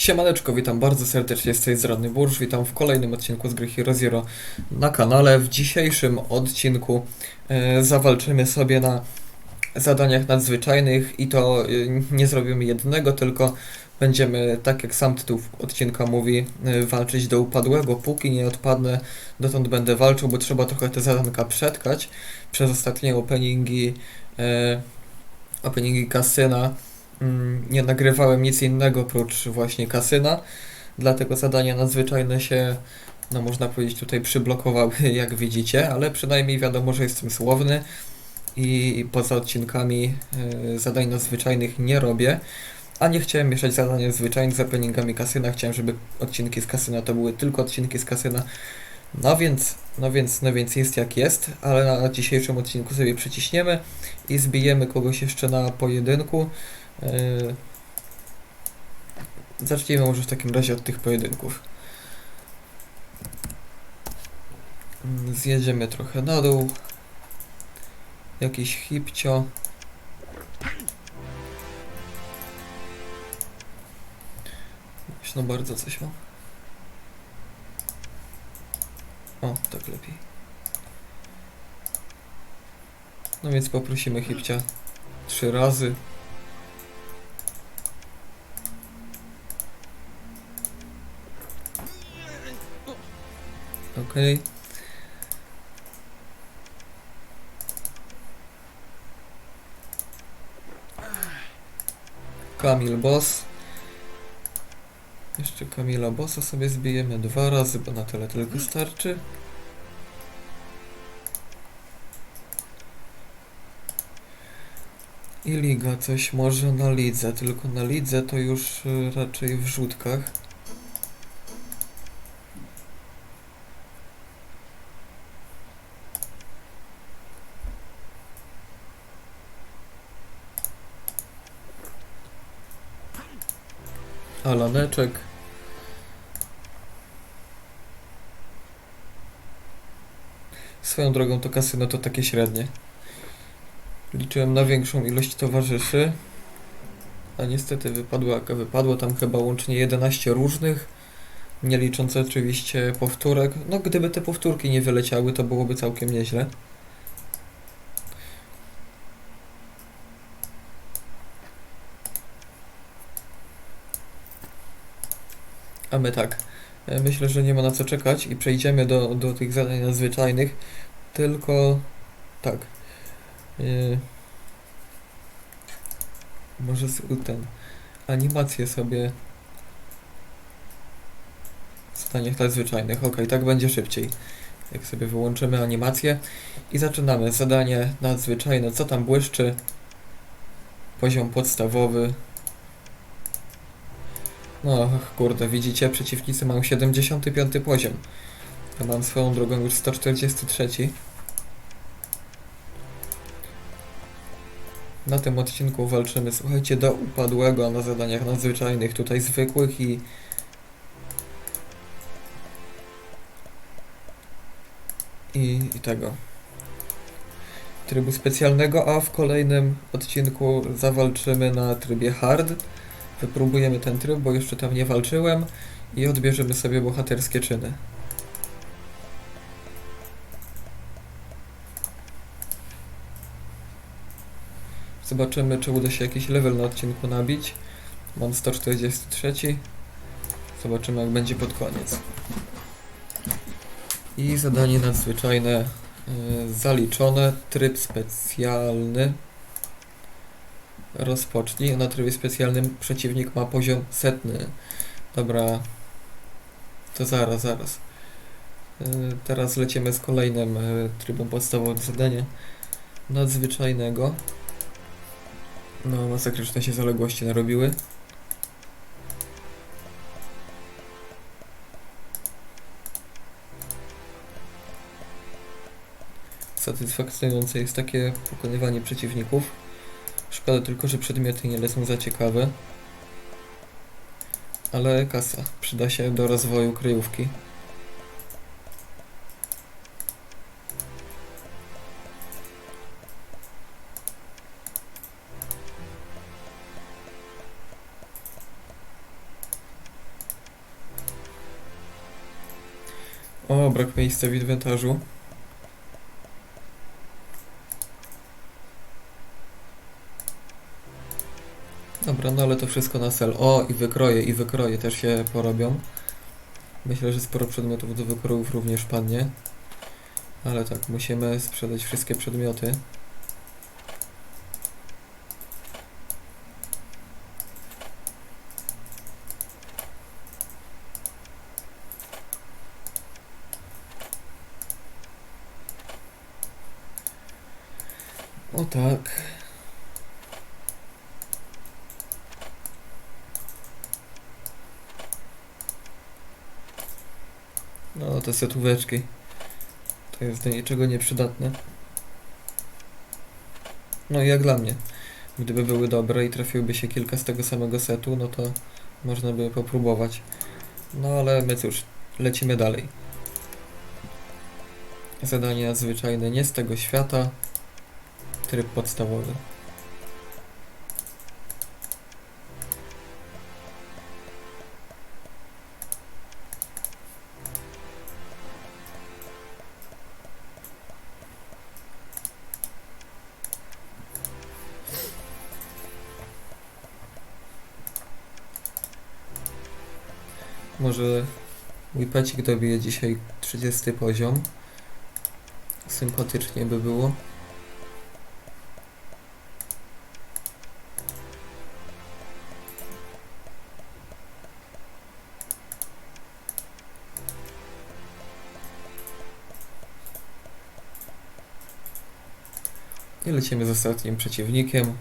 Siemaneczko, witam bardzo serdecznie z tej strony Burż, witam w kolejnym odcinku z gry Hero Zero na kanale. W dzisiejszym odcinku e, zawalczymy sobie na zadaniach nadzwyczajnych i to e, nie zrobimy jednego, tylko będziemy, tak jak sam tytuł odcinka mówi, e, walczyć do upadłego. Póki nie odpadnę, dotąd będę walczył, bo trzeba trochę te zadanka przetkać. Przez ostatnie openingi, e, openingi kasyna nie nagrywałem nic innego oprócz właśnie kasyna, dlatego zadania nadzwyczajne się, no można powiedzieć, tutaj przyblokowały, jak widzicie, ale przynajmniej wiadomo, że jestem słowny i poza odcinkami y, zadań nadzwyczajnych nie robię, a nie chciałem mieszać zadań nadzwyczajnych z openingami kasyna, chciałem, żeby odcinki z kasyna to były tylko odcinki z kasyna, no więc, no więc, no więc jest jak jest, ale na dzisiejszym odcinku sobie przyciśniemy i zbijemy kogoś jeszcze na pojedynku. Yy, Zacznijmy może w takim razie od tych pojedynków. Zjedziemy trochę na dół. Jakiś hipcio. Głośno bardzo coś mam. O, tak lepiej. No więc poprosimy hipcia trzy razy. Okej. Kamil Boss. Jeszcze Kamila Bossa sobie zbijemy dwa razy, bo na tyle tylko starczy. I liga coś może na lidze, tylko na lidze to już y, raczej w rzutkach. Alaneczek. Swoją drogą to kasyno to takie średnie. Liczyłem na większą ilość towarzyszy, a niestety wypadło jaka. Tam chyba łącznie 11 różnych, nie licząc oczywiście powtórek. No gdyby te powtórki nie wyleciały, to byłoby całkiem nieźle. A my tak. e, Myślę, że nie ma na co czekać i przejdziemy do, do tych zadań nadzwyczajnych. Tylko tak. Yy, może z, ten animację sobie w zadaniach nadzwyczajnych. Ok, tak będzie szybciej. Jak sobie wyłączymy animację i zaczynamy. Zadanie nadzwyczajne. Co tam błyszczy? Poziom podstawowy. No, kurde, widzicie, przeciwnicy mają 75 poziom. Ja mam swoją drogą już 143. Na tym odcinku walczymy, słuchajcie, do upadłego na zadaniach nadzwyczajnych, tutaj zwykłych i... I, i tego. Trybu specjalnego, a w kolejnym odcinku zawalczymy na trybie hard. Wypróbujemy ten tryb, bo jeszcze tam nie walczyłem i odbierzemy sobie bohaterskie czyny. Zobaczymy, czy uda się jakiś level na odcinku nabić. Mam 143. Zobaczymy, jak będzie pod koniec. I zadanie nadzwyczajne y, zaliczone. Tryb specjalny. Rozpocznij. Na trybie specjalnym przeciwnik ma poziom setny. Dobra. To zaraz, zaraz. Y, Teraz lecimy z kolejnym y, trybem podstawowym zadania nadzwyczajnego. No, masakryczne się zaległości narobiły. Satysfakcjonujące jest takie pokonywanie przeciwników. Szkoda tylko, że przedmioty nie lecą za ciekawe. Ale kasa przyda się do rozwoju kryjówki. O, brak miejsca w inwentarzu. No ale to wszystko na sel. O, i wykroje, i wykroje też się porobią. Myślę, że sporo przedmiotów do wykrojów również padnie. Ale tak, musimy sprzedać wszystkie przedmioty. O tak. Te setóweczki. To jest do niczego nieprzydatne. No i jak dla mnie. Gdyby były dobre i trafiłyby się kilka z tego samego setu, no to można by popróbować. No ale my cóż, lecimy dalej. Zadanie nadzwyczajne nie z tego świata. Tryb podstawowy. Może mój pecik dobije dzisiaj 30 poziom. Sympatycznie by było. I lecimy z ostatnim przeciwnikiem.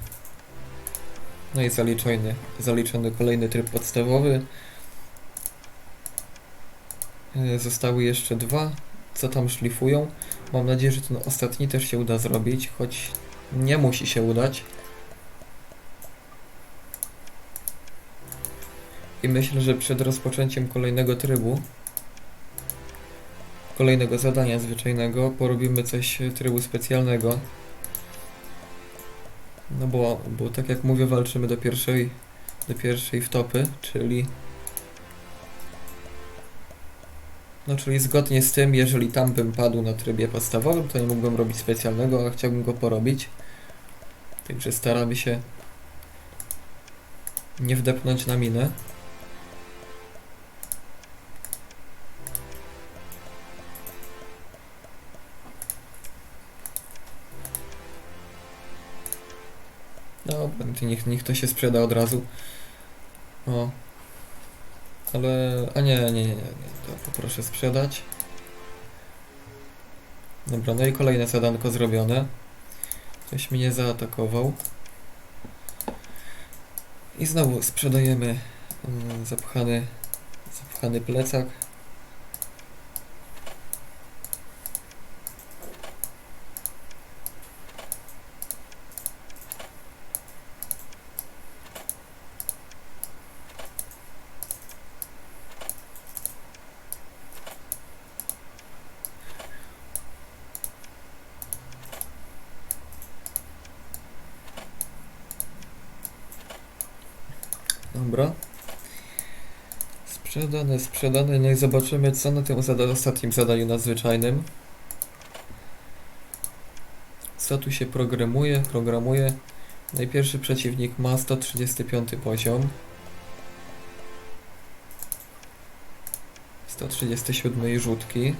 No i zaliczony, zaliczony kolejny tryb podstawowy. E, Zostały jeszcze dwa, co tam szlifują. Mam nadzieję, że ten ostatni też się uda zrobić, choć nie musi się udać. I myślę, że przed rozpoczęciem kolejnego trybu, kolejnego zadania zwyczajnego, porobimy coś trybu specjalnego. No bo, bo tak jak mówię, walczymy do pierwszej, do pierwszej wtopy, czyli No, czyli zgodnie z tym, jeżeli tam bym padł na trybie podstawowym, to nie mógłbym robić specjalnego, a chciałbym go porobić. Także staramy się nie wdepnąć na minę. To niech, niech to się sprzeda od razu. O. Ale... A nie, nie, nie, nie. To poproszę sprzedać. Dobra, no i kolejne zadanko zrobione. Ktoś mnie zaatakował. I znowu sprzedajemy mm, zapchany, zapchany plecak. Dobra. Sprzedane, sprzedane. No i zobaczymy, co na tym zada ostatnim zadaniu nadzwyczajnym. Co tu się programuje? Programuje. Najpierwszy przeciwnik ma 135 poziom. 137 rzutki.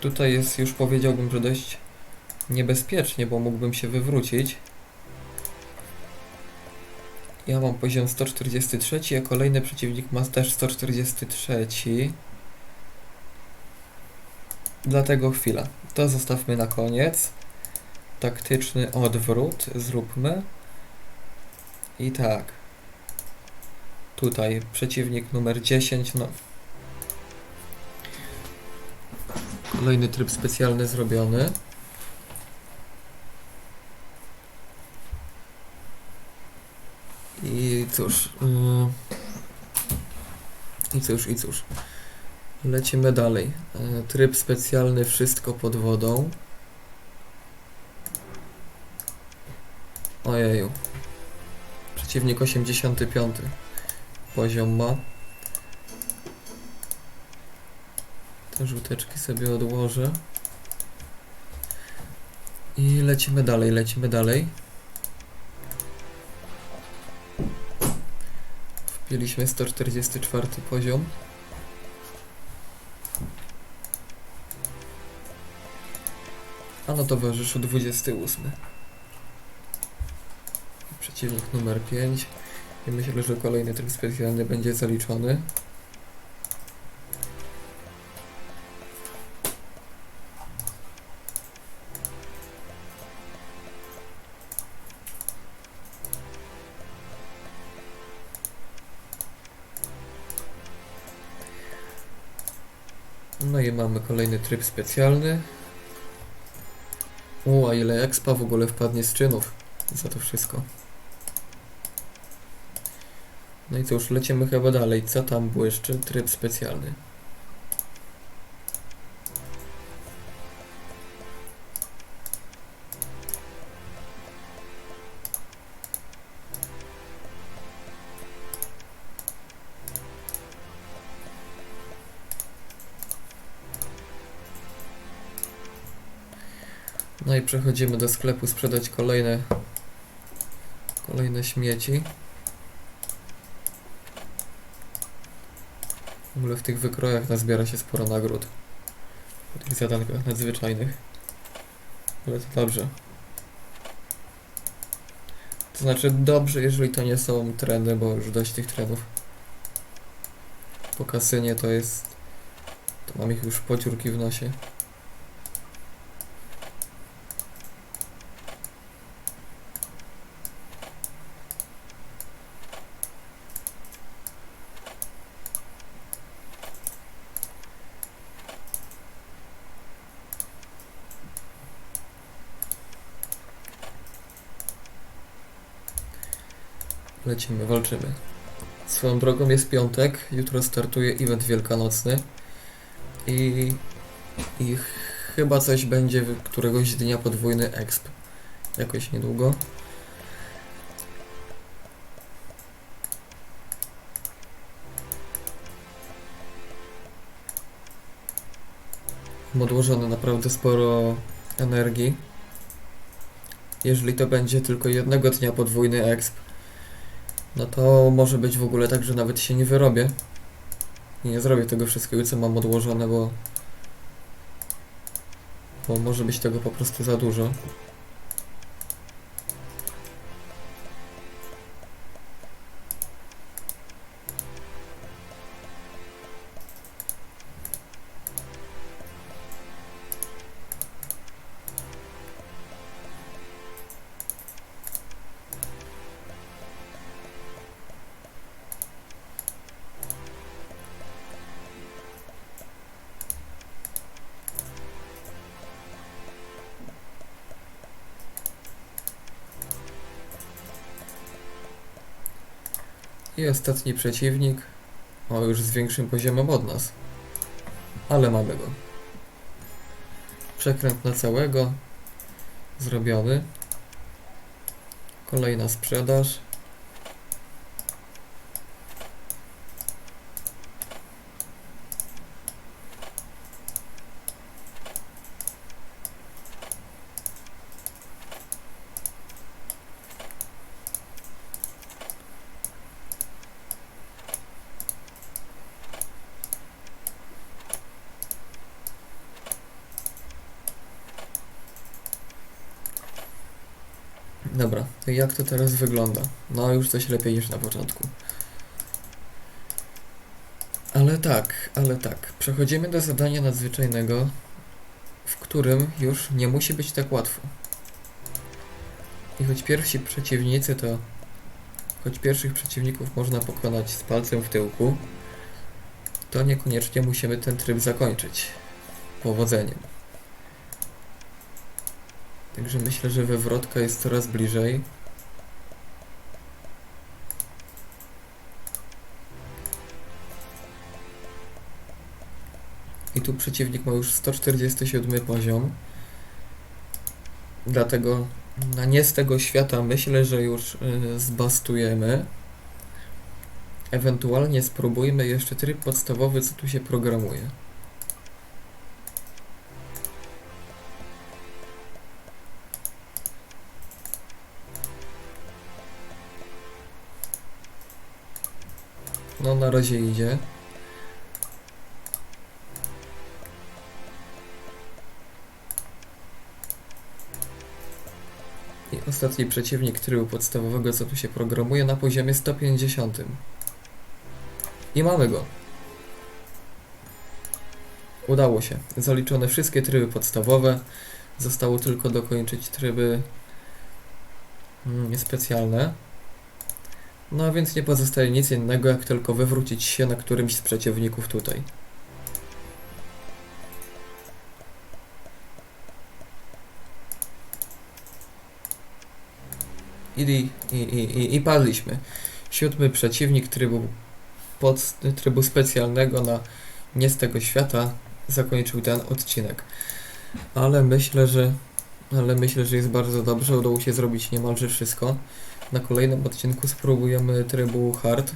Tutaj jest już powiedziałbym, że dość niebezpiecznie, bo mógłbym się wywrócić. Ja mam poziom 143, a kolejny przeciwnik ma też 143. Dlatego chwila. To zostawmy na koniec. Taktyczny odwrót zróbmy. I tak. Tutaj przeciwnik numer 10. No. Kolejny tryb specjalny zrobiony. I cóż. Yy... I cóż, i cóż. Lecimy dalej. Yy, Tryb specjalny, wszystko pod wodą. Ojeju. Przeciwnik 85 poziom ma. Te żółteczki sobie odłożę. I lecimy dalej, lecimy dalej. Wbiliśmy 144 poziom. A na towarzyszu 28. Przeciwnik numer 5. I myślę, że kolejny tryb specjalny będzie zaliczony. Kolejny tryb specjalny. U, a ile expa w ogóle wpadnie z czynów za to wszystko. No i cóż, lecimy chyba dalej. Co tam błyszczy? Tryb specjalny. Przechodzimy do sklepu sprzedać kolejne kolejne śmieci. W ogóle w tych wykrojach nazbiera się sporo nagród. Po tych zadankach nadzwyczajnych. Ale to dobrze. To znaczy dobrze, jeżeli to nie są treny, bo już dość tych trenów. Po kasynie to jest... To mam ich już pociurki w nosie. Lecimy, walczymy. Swoją drogą jest piątek, jutro startuje event wielkanocny i, i chyba coś będzie któregoś dnia podwójny exp. Jakoś niedługo. Odłożone naprawdę sporo energii. Jeżeli to będzie tylko jednego dnia podwójny exp, no to może być w ogóle tak, że nawet się nie wyrobię. I nie zrobię tego wszystkiego, co mam odłożone, bo... Bo może być tego po prostu za dużo. I ostatni przeciwnik. O, już z większym poziomem od nas. Ale mamy go. Przekręt na całego. Zrobiony. Kolejna sprzedaż. Dobra, to jak to teraz wygląda? No, już coś lepiej niż na początku. Ale tak, ale tak. Przechodzimy do zadania nadzwyczajnego, w którym już nie musi być tak łatwo. I choć pierwsi przeciwnicy to. Choć pierwszych przeciwników można pokonać z palcem w tyłku, to niekoniecznie musimy ten tryb zakończyć powodzeniem. Także myślę, że wywrotka jest coraz bliżej. I tu przeciwnik ma już 147 poziom. Dlatego na nie z tego świata myślę, że już y, zbastujemy. Ewentualnie spróbujmy jeszcze tryb podstawowy, co tu się programuje. No na razie idzie. I ostatni przeciwnik trybu podstawowego, co tu się programuje, na poziomie 150. I mamy go. Udało się. Zaliczone wszystkie tryby podstawowe. Zostało tylko dokończyć tryby mm, specjalne. No więc nie pozostaje nic innego, jak tylko wywrócić się na którymś z przeciwników tutaj. I, i, i, i, i padliśmy. Siódmy przeciwnik trybu, pod, trybu specjalnego na nie z tego świata zakończył ten odcinek. Ale myślę, że ale myślę, że jest bardzo dobrze. Udało się zrobić niemalże wszystko. Na kolejnym odcinku spróbujemy trybu hard.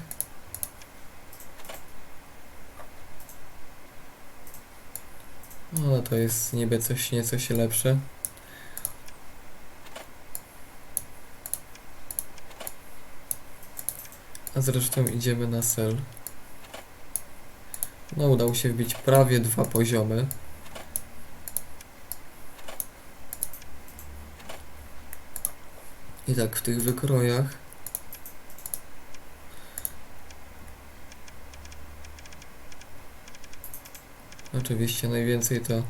No to jest niby coś nieco się lepsze. A zresztą idziemy na sel. No udało się wbić prawie dwa poziomy. I tak w tych wykrojach Oczywiście najwięcej to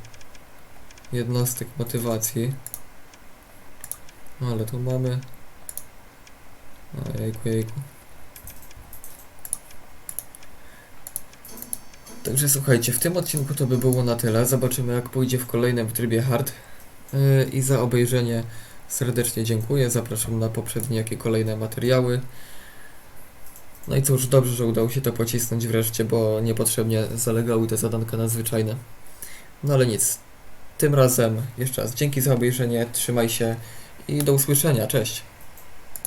jednostek motywacji. No ale tu mamy. O, jejku, jejku. Także słuchajcie, w tym odcinku to by było na tyle. Zobaczymy jak pójdzie w kolejnym w trybie hard. Yy, I za obejrzenie serdecznie dziękuję. Zapraszam na poprzednie jakie kolejne materiały. No i cóż, dobrze, że udało się to pocisnąć wreszcie, bo niepotrzebnie zalegały te zadanka nadzwyczajne. No ale nic. Tym razem jeszcze raz dzięki za obejrzenie, trzymaj się i do usłyszenia. Cześć.